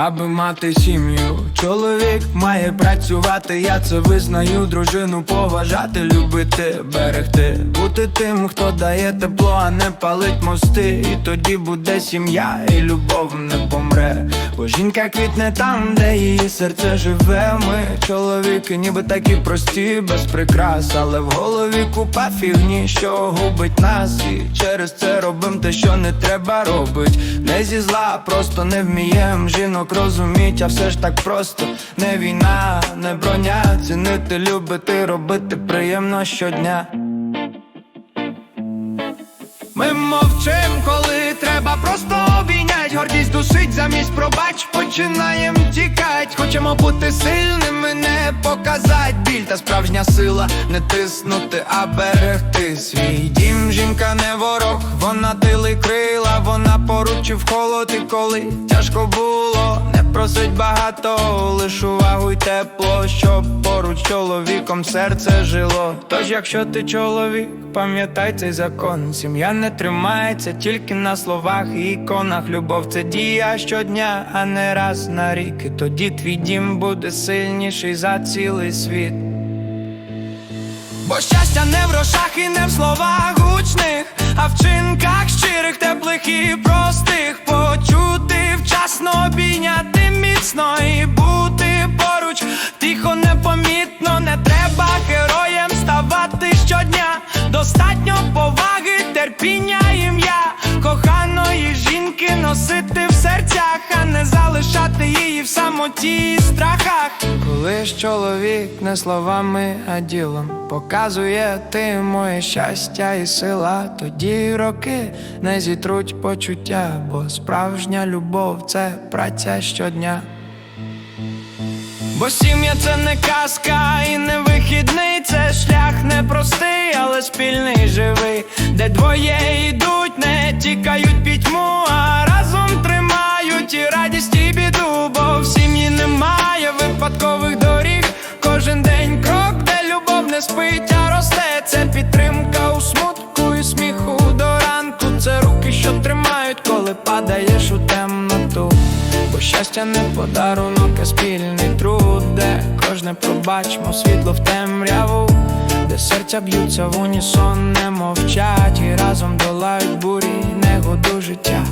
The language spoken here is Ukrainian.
аби мати сім'ю. Чоловік має працювати, я це визнаю, дружину поважати, любити, берегти, бути тим, хто дає тепло, а не палить мости. І тоді буде сім'я, і любов не помре. Бо жінка квітне там, де її серце живе. Ми чоловіки, ніби такі прості, без прикрас, але в голові купа фігні, що губить нас. І через це робим те, що не треба робить. Не зі зла, просто не вмієм жінок розуміть, а все ж так просто не війна, не броня. Цінити, любити, робити приємно щодня. Ми мовчим, коли треба просто обійнять Гордість душить замість пробач, починаєм тікать Хочемо бути сильними, не показать біль Та справжня сила не тиснути, а берегти свій дім. Жінка не ворог, вона тили крила, вона поруч в холод, і коли тяжко було, просить багато, лиш увагу й тепло, щоб поруч чоловіком серце жило. Тож, якщо ти чоловік, пам'ятай цей закон. Сім'я не тримається тільки на словах і іконах. Любов це дія щодня, а не раз на рік. І тоді твій дім буде сильніший за цілий світ. Бо щастя не в грошах і не в словах гучних, а в чинках щирих, теплих і терпіння, ім'я коханої жінки носити в серцях, а не залишати її в самоті і страхах. Коли ж чоловік не словами, а ділом показує ти моє щастя і сила, тоді роки не зітруть почуття, бо справжня любов це праця щодня. Бо сім'я це не казка і не де двоє йдуть, не тікають пітьму, а разом тримають і радість, і біду, бо в сім'ї немає випадкових доріг. Кожен день крок, де любов не спить, а росте. Це підтримка у смутку і сміху до ранку. Це руки, що тримають, коли падаєш у темноту. Бо щастя не подарунок, а спільний труд, де кожне пробачмо світло в темряву, де серця б'ються в унісон, не мовчать і разом долають бурі, негоду життя.